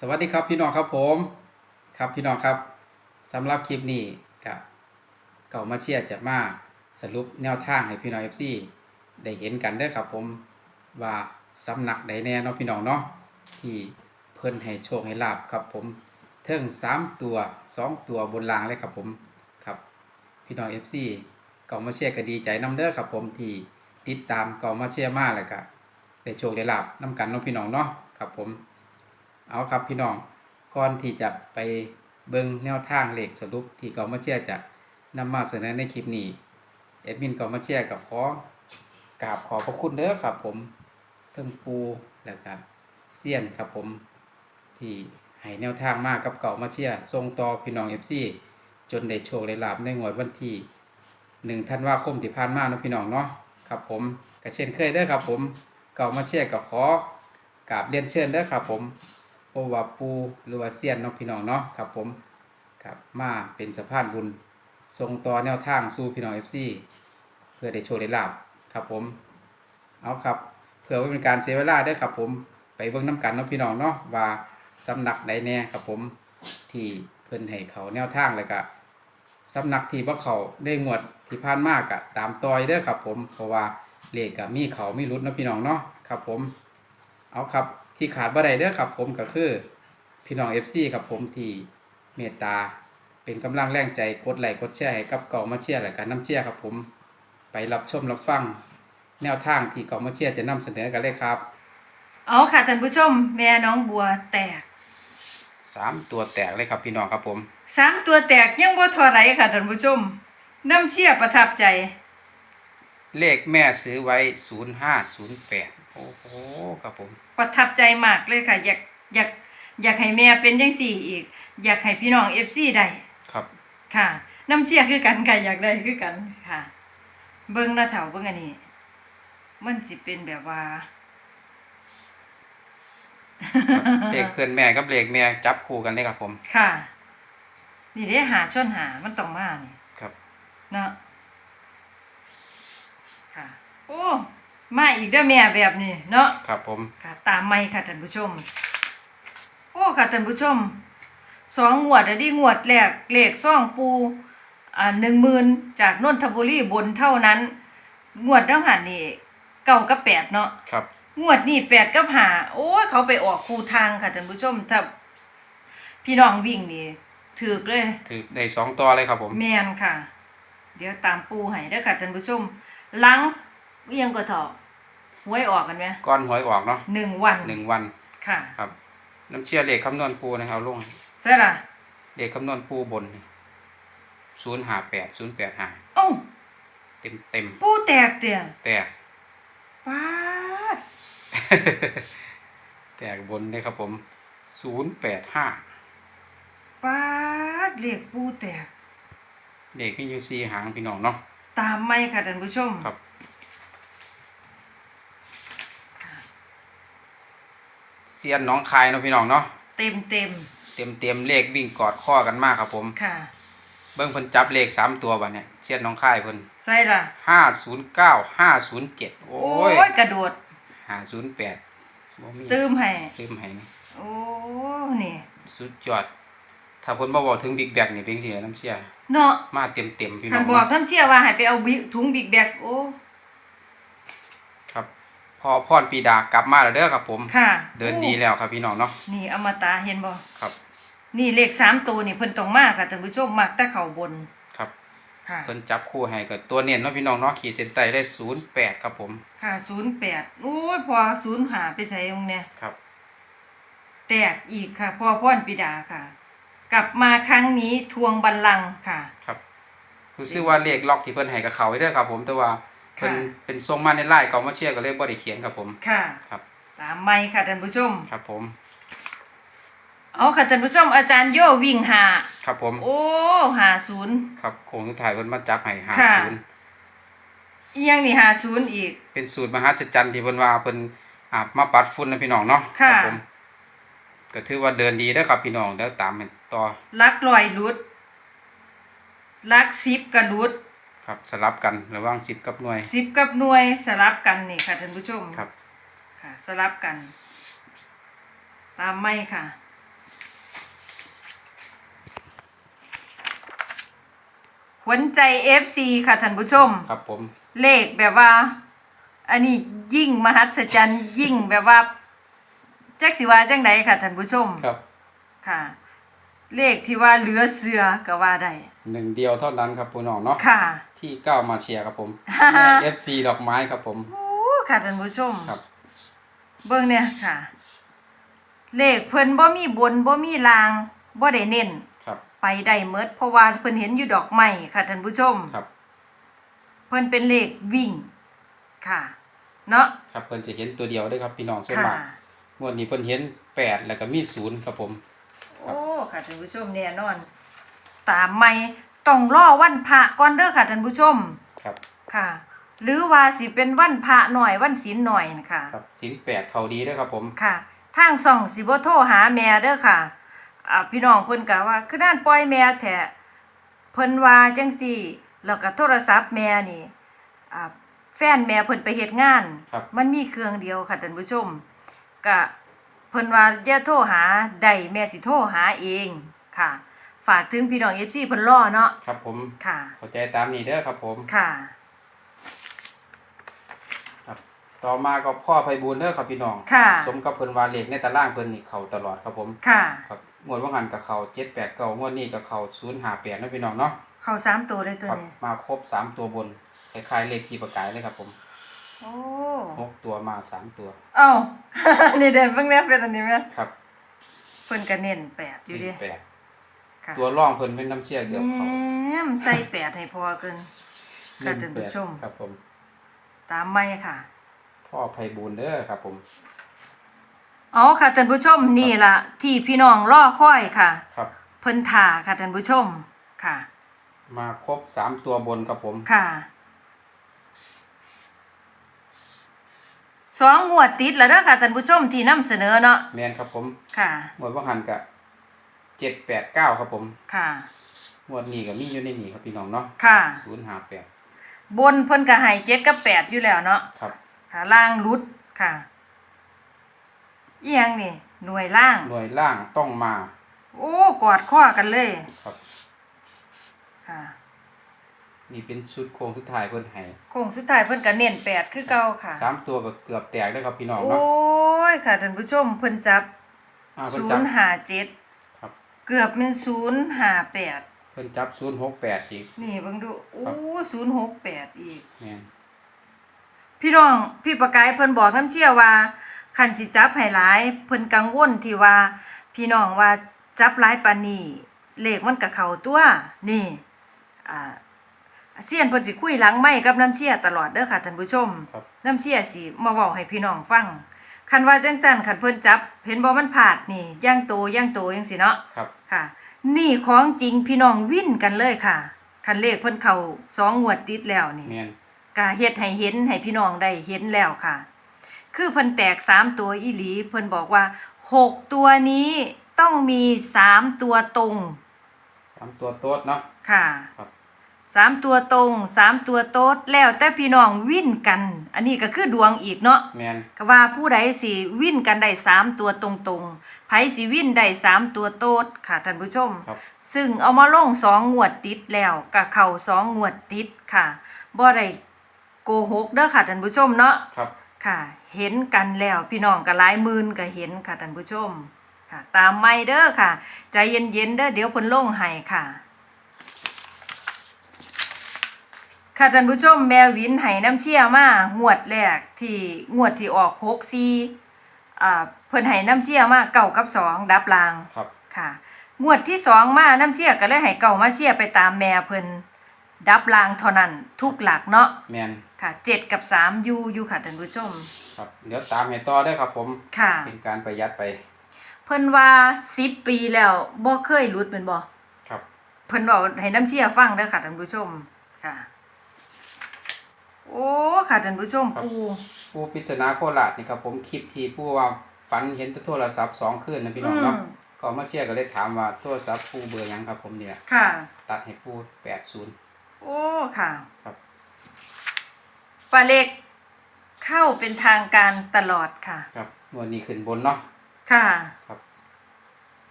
สวัสดีครับพี่น้องครับผมครับพี่น้องครับสำหรับคลิปนี้กับเก่ามาเชียร์จะมาสรุปแนวทางให้พี่น้องเอฟซีได้เห็นกันเด้อครับผมว่าสำนักใดแน่เนาะพี่น้องเนาะที่เพิ่นให้โชคให้ลาบครับผมเทิงสามตัวสองตัวบนรางเลยครับผมครับพี่น้องเอฟซีเก่ามาเชียร์ก็ดีใจนํเด้อครับผมที่ติดตามเก่ามาเชียร์มาแล้วก็ได้โชคได้ลาบนํกันเนาะพี่น้องเนาะครับผม เอาครับพี่น้องก่อนที่จะไปเบิ่งแนวทางเลขสรุปที่กอมาเชียจะนำมาเสนอในคลิปนี้เอดมินกอมาเชียกับขอกราบขอบพระคุณเด้อครับผมเทิงปูแล้วก็เซียนครับผมที่ให้แนวทางมากกับเก่ามาเชียร์ส่งต่อพี่น้องเอฟซีจนได้โชคได้ลาบในงวดวันที่หนึ่งธันวาคมที่ผ่านมาเนาะพี่น้องเนาะครับผมก็เช่นเคยเด้อครับผมเก่ามาเชียกับขอกราบเรียนเชิญเด้อครับผม โอว่าปูหรือว่าเซียนเนาะพี่น้องเนาะครับผมครับมาเป็นสะพานบุญส่งต่อแนวทางสู่พี่น้อง FC เพื่อได้โชว์ได้ลาบครับผมเอาครับเพื่อว่าเป็นการเสียเวลาด้อครับผมไปเบิ่งน้ำกันเนาะพี่น้องเนาะว่าสำนักใดแน่ครับผมที่เพิ่นให้เขาแนวทางเลยก็สำนักที่บ่เขาได้งวดที่ผ่านมากะตามต่อยเด้อครับผมเพราะว่าเลขกับมีเขามีรุดนะพี่น้องเนาะครับผม เอาครับ ที่ขาดบ่ได้เด้อครับผมก็คือ พี่น้อง FC ครับผมที่เมตตาเป็นกำลังแรงใจกดไลค์กดแชร์ให้กับเก่ามาเชียร์และกันน้ำเชียร์ครับผม ไปรับชมรับฟัง แนวทางที่เก่ามาเชียร์จะนำเสนอกันเลยครับเอาค่ะท่านผู้ชม แม่น้องบัวแตกสามตัวแตกเลยครับพี่น้องครับผมสามตัวแตกยังบ่เทอไรค่ะท่านผู้ชม น้ำเชี่ยประทับใจ เลขแม่ซื้อไว้ศูนย์ห้าศูนย์แปด โอ้โหครับผม ประทับใจมากเลยค่ะ อยากอยากอยากให้แม่เป็นจังสี่อีก อยากให้พี่น้อง FC ได้ครับ ค่ะน้ำเชี่ยคือกันค่ะอยากได้คือกันค่ะ เบิ่งหน้าเถาเบิ่งอันนี้ มันสิเป็นแบบว่าเลขเพื่อนแม่กับเลขแม่จับคู่กันเลยครับผม ค่ะ นี่ได้หาชนหามันต้องมานี่ครับ เนาะค่ะ โอ้ มาอีกเด้อแม่แบบนี้เนาะครับผมค่ะตามไม่ค่ะท่านผู้ชม โอ้ค่ะท่านผู้ชมสองงวดอะดีงวดแรกเลขซ่องปูอ่าหนึ่งหมื่นจากนนทบุรีบนเท่านั้น งวดแล้วหันนี่เก้ากับแปดเนาะครับ งวดนี่แปดกับหาโอ้ยเขาไปออกคูทางค่ะท่านผู้ชมถ้าพี่น้องวิ่งนี่ถือกเลยถือได้สองตัวเลยครับผม แมนค่ะ เดี๋ยวตามปูให้เด้อค่ะท่านผู้ชมหลังเอี ยงก็เถอะหวยออกกันไหมก้อนหวยออกเนาะหนึ่งวันหนึ่งวันค่ะ ครับ น้ำเชื่อเลขคำนวณปูนะครับลงใช่ล่ะเลขคำนวณปูบนศูนย์หาแปดศูนย์แปดหาเอ้าเต็มเต็มปูแตกเตี่ยๆแตกป้าดแตกบนเลยครับผมศูนย์แปดห้าป้าดเลขปูแตกเลขมีอยู่สี่หางพี่น้องเนาะตามไม่ค่ะท่านผู้ชมครับ ซียนหน้องคายเนาะพี่น้องเนาะเต็มเต็มเต็มเต็มๆเลขวิ่งกอดข้อกันมากครับผมๆค่ะ เบิ้งเพิ่นจับเลขสามตัวบัดเนี่ยเซียนหน้องคายเพิ่นใช่ล่ะห้าศูนย์เก้าห้าศูนย์เจ็ดโอ้โอ้ยยกระโดดห้าศูนย์แปดบ่มีตื้มให้ตืมให้นะโอ้นี่สุดยอด ถ้าเพิ่นบ่บอกถึงบิ๊กแบกนี่เป็นจังซี่น้ำเสีย เนาะมาเต็มเต็มๆพี่น้คัอนงบอกเนาะท่านเชื่อว่าให้ไปเอาบิ๊กถุงบิ๊กแบกโอ้ครับพ อพรปีดากลับมาแล้วเด้อครับ ผมค่ะเดินดีแล้วครับพี่น้องเนาะนี่อมตะเห็นบ่ครับ นี่เลขสามตัวนี่เพิ่นต้องมาค่ะท่านผู้ชมมักแต่เข่าบนครับค่ะเพิ่นจับคู่ให้กับตัวเน้นเนาะพี่น้องเนาะขีดเส้นใต้ได้08ครับผม ค่ะศูนย์แปดโอ้ยพอศูนย์หาไปใส่ตรงเนี่ยครับ แตกอีกค่ะพ่อพ่อนปิดาค่ะ กลับมาครั้งนี้ทวงบัลลังก์ค่ะ ครับรู้สึกว่าเลขล็อกที่เพิ่นให้กับเขาไว้เด้อครับ ผมแต่ว่า เพิ่นค่ะเป็นทรงมาในไลน์เก่ามาเชียร์ก็เลยบ่ได้เขียนครับผม ค่ะ ครับ ตามไม่ค่ะท่านผู้ชม ครับผม เอาค่ะท่านผู้ชมอาจารย์โยวิ่งหาครับผม โอ้หาศูนย์ ครับโค้งสุดท้ายเพิ่นมาจับให้ค่ะ50เอียงนี่หาศูนย์อีก เป็นสูตรมหัศจรรย์ที่เพิ่นว่าเพิ่นอ่ามาปัดฝุ่นนะพี่น้องเนาะค่ะครับผมก็ถือว่าเดินดีเด้อครับพี่น้องเดี๋ยวตามให้ต่อลักลอยหลุดลักซิปกระลุด ครับสลับกันระหว่างสิบกับหน่วย สิบกับหน่วยสลับกันนี่ค่ะท่านผู้ชมครับ ค่ะ สลับกัน ตามไม่ค่ะหัวใจเอฟซีค่ะท่านผู้ชม ครับผม เลขแบบว่า อันนี้ยิ่งมหัศจรรย์ยิ่งแบบว่าแจ็คสิว่าจ้งไดค่ะท่านผู้ชม ครับ ค่ะ เลขที่ว่าเหลือเสือก็ว่าได้ หนึ่งเดียวเท่านั้นครับพี่น้องเนาะค่ะ ที่เก้ามาเชียร์ครับผมแม่ FC ดอกไม้ครับผมโอ้ค่ะท่านผู้ชมครับ เบิ่งเนี่ยค่ะ เลขเพิ่นบ่มีบนบ่มีลางบ่ได้เน้นครับ ไปได้เมดเพราะว่าเพิ่นเห็นอยู่ดอกไม้ค่ะท่านผู้ชมครับ เพิ่นเป็นเลขวิ่ง ค่ะ เนาะครับเพิ่นจะเห็นตัวเดียวได้อครับพี่น้องส่วนค่ะมากงวดนี้เพิ่นเห็นแปดแล้วก็มีศูนย์ครับผม โอ้ค่ะท่านผู้ชมแน่นอน ตามไม่ต้องรอวันพระก่อนเด้อค่ะท่านผู้ชมครับค่ะ หรือว่าสิเป็นวันพระหน่อยวันศีลหน่อยนะคะครับสินแปดเขาดีเด้อครับผมค่ะ ทางส่องสิบ่โทรหาแม่เด้อค่ะอ่าพี่น้องเพิ่นก็ว่า คือด้านปล่อยแม่แท้เพิ่นว่าจังซี่แล้วก็โทรศัพท์แม่นี่อ่าแฟนแม่เพิ่นไปเฮ็ดงานครับมันมีเครื่องเดียวค่ะท่านผู้ชมก็เพิ่นว่าอย่าโทรหาได้แม่สิโทรหาเองค่ะ ฝากถึงพี่น้อง FC เพิ่นรอเนาะครับผมค่ะ เข้าใจตามนี้เด้อครับผมค่ะครับต่อมาก็พ่อไพบูลย์เด้อครับพี่น้อง ค่ะ สมกับเพิ่นว่าเลขในตารางเพิ่นนี่เข้าตลอดครับผม ค่ะ ครับงวดว่างหันกับเขาเจ็ดแปดเก้างวดนี้กับเขาศูนย์หาแปดนะพี่น้องเนาะเข้าสามตัวเลยตัวครับนี้มาครบสามตัวบนคล้ายๆเลขที่ประกายเลยครับผมโอ้หกตัวมาสามตัวเอ้า นี่เด้เบิ่งแน่เป็นอันนี้แม่ครับเพิ่นก็เน้นแปดอยู่เดิ แปด ค่ะตัวร่องเพิ่นเป็นน้ำเชื่อเกือบเขาแหมใส่แปดให้พอเกินค่ะท่านผู้ชม ครับผม ตามไม่ค่ะ พ่อไพบูลย์เด้อครับ ผมอ๋อค่ะท่านผู้ชมนี่ล่ะ ที่พี่น้องรอคอยค่ะ ครับเพิ่นท่าค่ะท่านผู้ชมค่ะ มาครบสามตัวบนครับผม ค่ะสองงวดติดแล้วเด้อค่ะท่านผู้ชมที่นำเสนอเนาะแมนครับผม ค่ะงวดว่างหันกับ เจ็ดแปดเก้าครับผมค่ะ งวดนี้ก็มีอยู่ในนี้ครับพี่น้องเนาะค่ะ ศูนย์หาแปดบนเพิ่นก็ให้เจ็ดกับแปดอยู่แล้วเนาะครับ ค่ะ ล่างรุดค่ะอีหยังนี่ หน่วยล่าง หน่วยล่างต้องมา โอ้กอดข้อกันเลย ครับ ค่ะ นี่เป็นชุดโครงสุดท้ายเพิ่นให้โค้งสุดท้ายเพิ่นก็เน้นแปดคือเก่าค่ะ สามตัวก็เกือบแตกได้อครับพี่น้องโอ้เนาะยค่ะท่านผู้ชมเพิ่นจับอ่าเพิ่นศูจับนย์ห้าเจ็ดครับ เกือบเป็นศูนย์ห้าแปดเพิ่นจับศูนย์หกแปดอีกนี่เบิ่งดูโอ้ครับศูนย์หกแปดอีกแม่นพี่น้องพี่ประกายเพิ่นบอกน้ำเชี่ยว่าคันสิจับให้หลาย เพิ่นกังวลที่ว่า พี่น้องว่าจับหลายปานนี้เลขมันก็เข้าตัวนี่อ่าเซียนเพิ่นสิคุยหลังไม้กับน้ำเชี่ยตลอดเด้อค่ะท่านผู้ชม ครับ น้ำเชี่ยสิมาเว้าให้พี่น้องฟัง คันว่าจังซั่นคันเพิ่นจับ เห็นบ่มันพลาดนี่ย่างโตย่างโตจังซี่เนาะครับ ค่ะ นี่ของจริงพี่น้องวิ่นกันเลยค่ะ คันเลขเพิ่นเข้าสองงวดติดแล้วนี่แม่นก็เฮ็ดให้เห็นให้พี่น้องได้เห็นแล้วค่ะ คือเพิ่นแตกสามตัวอีหลีเพิ่นบอกว่าหกตัวนี้ต้องมีสามตัวตรง สามตัวโต๊ดเนาะค่ะ ครับ สามตัวตรงสามตัวโต๊ดแล้วแต่พี่น้องวิ่นกัน อันนี้ก็คือดวงอีกเนาะแม่นก็ว่าผู้ใดสิวิ่นกันได้สามตัวตรงๆไผสิวิ่นได้สามตัวโต๊ดค่ะท่านผู้ชม ครับ ซึ่งเอามาลงสองงวดติดแล้วก็เข้าสองงวดติดค่ะบ่ได้โกหกเด้อค่ะท่านผู้ชมเนาะ ครับ ค่ะ เห็นกันแล้วพี่น้องก็หลายหมื่นก็เห็นค่ะท่านผู้ชม ค่ะ ตามไม่เด้อค่ะ ใจเย็นๆเด้อเดี๋ยวเพิ่นลงให้ค่ะ ค่ะท่านผู้ชมแมววินให้น้ำเชี่ยมางวดแรกที่งวดที่ออก6 4อ่าเพิ่นให้น้ำเชี่ยมาเก้ากับสองดับลางครับ ค่ะ งวดที่สองมาน้ำเชี่ยก็เลยให้เก่ามาเชี่ยไปตามแม่เพิ่นดับลางเท่านั้นทุกหลักเนาะแม่นค่ะเจ็ดกับสามยูอยู่ค่ะท่านผู้ชม ครับเดี๋ยวตามให้ต่อได้อครับผม ค่ะ เป็นการประหยัดไปเพิ่นว่าสิบปีแล้วบ่เคยหลุดเป็นบ่ครับ เพิ่นบอกให้น้ำเชี่ยฟังเด้อค่ะท่านผู้ชมค่ะ โอ้ค่ะท่านผู้ชมครับ ปูผู้ปริศนาโคราชนี่ครับผมคลิปที่ผู้ว่าฝันเห็นแต่โทรศัพท์สองคืนนะพี่น้องเนาะอืมก็มาเชียร์ก็เลยถามว่าโทรศัพท์ผู้เบอร์หยังครับผมเนี่ย ค่ะ ตัดให้ผู้แปดศูนย์ โอ้ค่ะครับ ปลาเล็กเข้าเป็นทางการตลอดค่ะ ครับงวดนี้ขึ้นบนเนาะ ค่ะ ครับ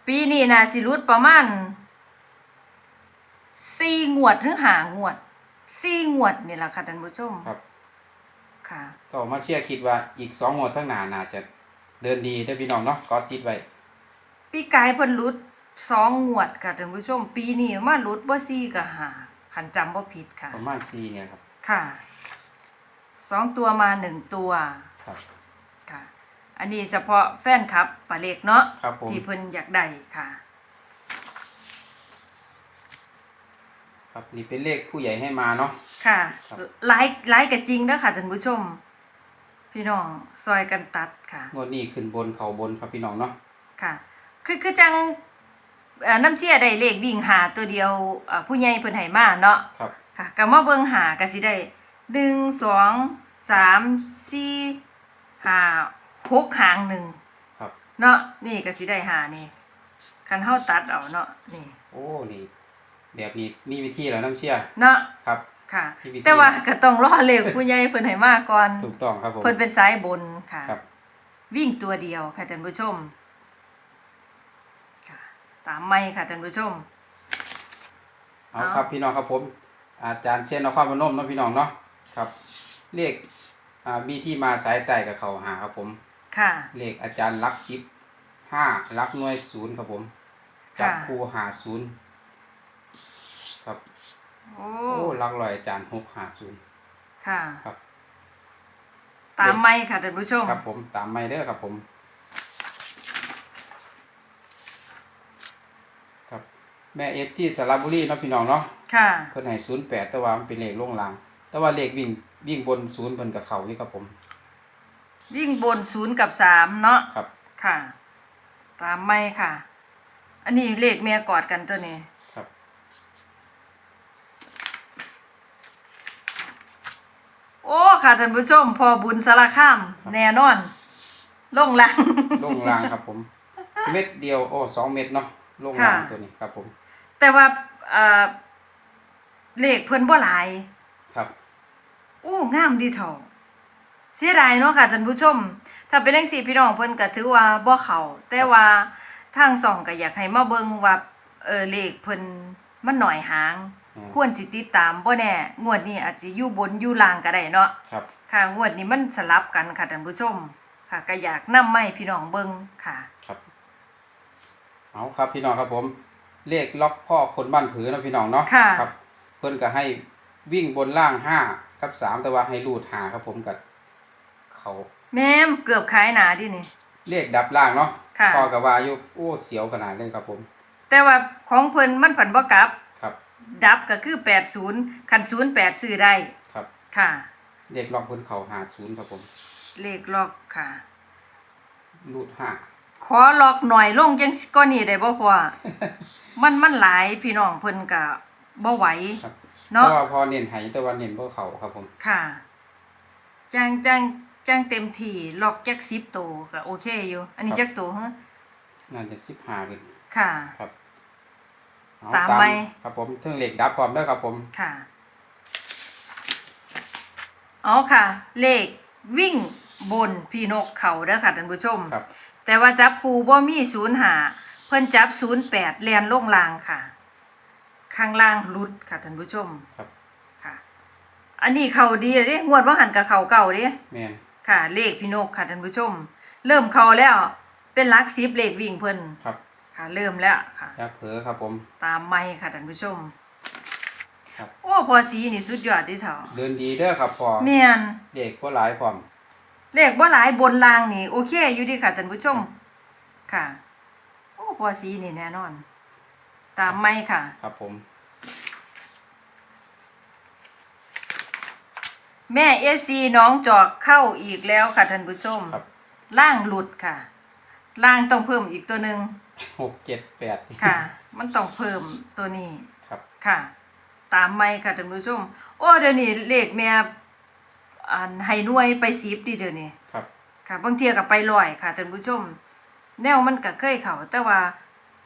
ปีนี้นะสิรุดประมาณสี่งวดหรือหางวด สี่งวดนี่แหละค่ะท่านผู้ชมครับ ค่ะ ก็มาเชียร์คิดว่าอีกสองงวดทั้างหน้าน่าจะเดินดีเด้อพี่น้องเนาะก็ติดไว้ ปีกายเพิ่นรุดสองงวดค่ะท่านผู้ชม ปีนี้มารุดบ่สี่ก็หาคันจำบ่ผิดค่ะ ประมาณสี่เนี่ยครับ ค่ะสองตัวมาหนึ่งตัว ครับ ค่ะ อันนี้เฉพาะแฟนคลับปลาเล็กเนาะครับผม ที่เพิ่นอยากได้ค่ะ ครับนี่เป็นเลขผู้ใหญ่ให้มาเนาะ ค่ะครับ หลายหลายก็จริงเด้อค่ะท่านผู้ชม พี่น้องซอยกันตัดค่ะ งวดนี้ขึ้นบนเขาบนครับพี่น้องเนาะ ค่ะ คือคือจังเอ่อน้ำเชี่ยได้เลขวิ่งหาตัวเดียวเอ่อผู้ใหญ่เพิ่นให้มาเนาะครับ ค่ะก็มาเบิ่งหาก็สิได้หนึ่งสองสามสี่ห้าหกหางหนึ่งครับ เนาะนี่ก็สิได้หานี่คันเฮาตัดเอาเนาะนี่ โอ้ นี่ แบบนี้มีวิธีแล้วน้ำเชียร์เนาะครับ ค่ะมีวิธี แต่ว่าก็ต้องรอเลขผู้ใหญ่เพิ่นให้มาก่อนถูกต้องครับผม เพิ่นเป็นสายบนค่ะ ครับ วิ่งตัวเดียวค่ะท่านผู้ชม ค่ะ ตามไม่ค่ะท่านผู้ชม เอาเอา ครับพี่น้องครับผม อาจารย์เชียนนครพนมเนาะพี่น้องเนาะครับเลขอ่ามีที่มาสายใต้กับเขาหาครับผม ค่ะ เลขอาจารย์ลักซิปห้าลักหน่วยศูนย์ครับผม จับค่ะ คู่หาศูนย์ ครับโอ้โอ้ลักลอยอาจารย์หกหาศูนย์ค่ะ ครับ ตามไม่ค่ะท่านผู้ชม ครับผมตามไม่เด้อครับผม ครับแม่เอฟซีสระบุรีเนาะพี่น้องเนาะค่ะเพิ่นให้ศูนย์แปดแต่ว่ามันเป็นเลขลงลาง แต่ว่าเลขวิ่งวิ่งบนศูนย์เพิ่นกับเขานี่ครับผม วิ่งบนศูนย์กับสามเนาะครับ ค่ะ ตามไม่ค่ะ อันนี้เลขเมียกอดกันตัวนี้ ครับ โอ้ค่ะท่านผู้ชม พอบุญสารคามแน่นอนลงหลัง ลงลางครับผม เม็ดเดียวโอ้สองเม็ดเนาะลงลางค่ะ ตัวนี้ครับผมแต่ว่าเอ่อเลขเพิ่นบ่หลาย ครับโอ้งามดีเถอะเสียดายเนาะค่ะท่านผู้ชม ถ้าเป็นจังซี่พี่น้องเพิ่นก็ถือว่าบ่เข้าแต่ว่าทางส่องก็อยากให้มาเบิ่งว่าเออเลขเพิ่นมันหน่อยหางอืม ควรสิติดตามบ่แน่งวดนี้อาจสิอยู่บนอยู่ล่างก็ได้เนาะครับ ค่ะงวดนี้มันสลับกันค่ะท่านผู้ชม ค่ะก็อยากนำมาให้พี่น้องเบิ่งค่ะครับเอาครับพี่น้องครับผมเลขล็อกพ่อคนบ้านผือเนาะพี่น้องเนาะค่ะครับ เพิ่นก็ให้วิ่งบนล่างห้ากับสามแต่ว่าให้รูดหาครับผมกับเขาแม่มเกือบขายหนาดินี่เลขดับล่างเนาะค่ะพ่อกับว่าอยู่โอ้เสียวขนาดเลยครับผม แต่ว่าของเพิ่นมันผันบ่กลับครับ ดับก็คือ80คัน08ซื้อได้ครับ ค่ะ เลขล็อกบนเขาหาศูนย์ครับผมเลขล็อกค่ะ รูดห้า ขอล็อกหน่อยลงจังก็นี่ได้บ่พ่อมันมันหลายพี่น้องเพิ่นก็บ่ไหวครับเนาะแต่ว่าพอเน้นไหแต่ว่าเน้นพวกเขาครับผม ค่ะจังจังจังเต็มที่ล็อกจัก10โตวก็โอเคอยู่ อันนี้จักโตวฮะน่าจะสิบห้าขึ้นค่ะ ครับ เอตามไหมครับผมเทิงเหล็กดับพร้อมเด้อครับผม ค่ะอ๋อค่ะ เลขวิ่งบนพี่นกเขาเด้อค่ะท่านผู้ชม ครับ แต่ว่าจับครูบ่มีศูนย์หาเพิ่นจับศูนย์แปดแลนลงล่างค่ะ ข้างล่างหลุดค่ะท่านผู้ชมครับ ค่ะ อันนี้เขาดีเด้งวดว่าหันกับเขาเก่าเด้ แม่นค่ะเลขพี่นกค่ะท่านผู้ชม เริ่มเข้าแล้วเป็นหลักสิบเลขวิ่งเพิ่นครับ ค่ะ เริ่มแล้วค่ะอย่าเผลอครับผม ตามไม่ค่ะท่านผู้ชมครับ โอ้พอสีนี่สุดยอดเดิเถาะเดินดีเด้อครับพอแม่นเหล็กบ่หลายพร้อมเลขบ่หลายบนล่างนี่โอเคอยู่ดีค่ะท่านผู้ชม ค่ะ โอ้พอสีนี่แน่นอน ตามไม่ค่ะ ครับผม แม่เอฟซีน้องจอกเข้าอีกแล้วค่ะท่านผู้ชมครับ ล่างหลุดค่ะ ล่างต้องเพิ่มอีกตัวหนึ่ง หกเจ็ดแปด ค่ะ มันต้องเพิ่มตัวนี้ครับ ค่ะ ตามไม่ค่ะท่านผู้ชม โอ้เดี๋ยวนี้เลขแม่อันให้หน่วยไปสิบดิเดี๋ยวนี้ครับ ค่ะบางเทียกับไปลอยค่ะท่านผู้ชม แนวมันก็เคยเขาแต่ว่า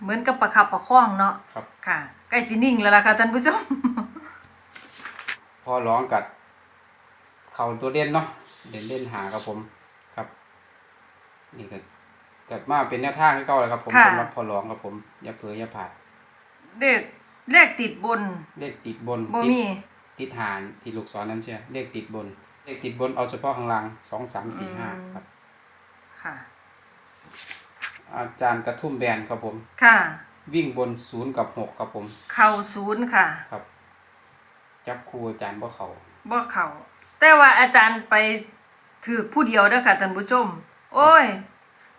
เหมือนกับประคับประคองเนาะครับ ค่ะใกล้สินิ่งแล้วล่ะค่ะท่านผู้ชม พอร้องกัด เข่าตัวเด่นเนาะเด่นเล่นหาครับผมครับ นี่ก็ กลับมาเป็นแนวทางให้เก่าเลยครับผมค่ะ สำหรับพอร้องครับผมอย่าเผลออย่าผลาดเด็กเลขติดบนเลขติดบนบ่ติดมี ติดหารที่ลูกศรน้ำเชื่อเลขติดบน เลขติดบนเอาเฉพาะข้างล่างสองสามสี่ห้าอืม ครับ ค่ะ อาจารย์กระทุ่มแบนครับผม ค่ะ วิ่งบนศูนย์กับหกครับผมเข่าศูนย์ค่ะครับ จับครูอาจารย์บ่เขาบ่เข่าแต่ว่าอาจารย์ไปถือผู้เดียวเด้อค่ะท่านผู้ชม โอ้ย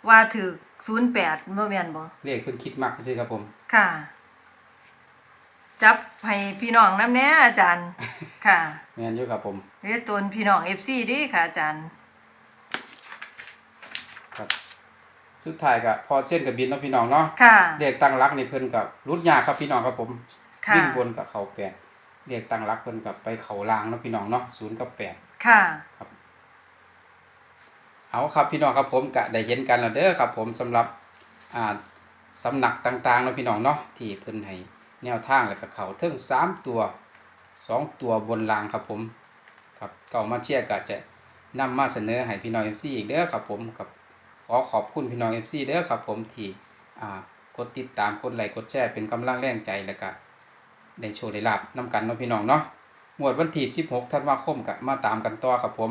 ว่าถือศูนย์แปดบ่แม่นบ่เลขเพิ่นคิดมากซื่อครับผม ค่ะ จับให้พี่น้องนำแน่อาจารย์ ค่ะแม่นอยู่ครับผมเรียกตนพี่น้อง FC เดิค่ะอาจารย์ ครับ สุดท้ายก็พอเส้นกับบินเนาะพี่น้องเนาะค่ะ เลขตั้งรักนี่เพิ่นกับรุดยากครับพี่น้องครับผมค่ะ วิ่งบนกับเขาแปดเลขตั้งรักเพิ่นกับไปเขาล่างเนาะพี่น้องเนาะศูนย์กับแปดค่ะ เอาครับพี่น้องครับผมก็ได้เห็นกันแล้วเด้อครับผมสำหรับอ่าสำนักต่างๆเนาะพี่น้องเนาะที่เพิ่นให้แนวทางแล้วก็เขาเทิงสามตัวสองตัวบนรางครับผมครับก็เอามาเชียร์ก็จะนำมาเสนอให้พี่น้อง FC อีกเด้อครับผมกับขอขอบคุณพี่น้อง FC เด้อครับผมที่อ่ากดติดตามกดไลค์กดแชร์เป็นกำลังแรงใจแล้วก็ได้โชว์ได้ลาบนํกันเนาะพี่น้องเนาะงวดวันที่16ธันวาคมก็มาตามกันต่อครับผม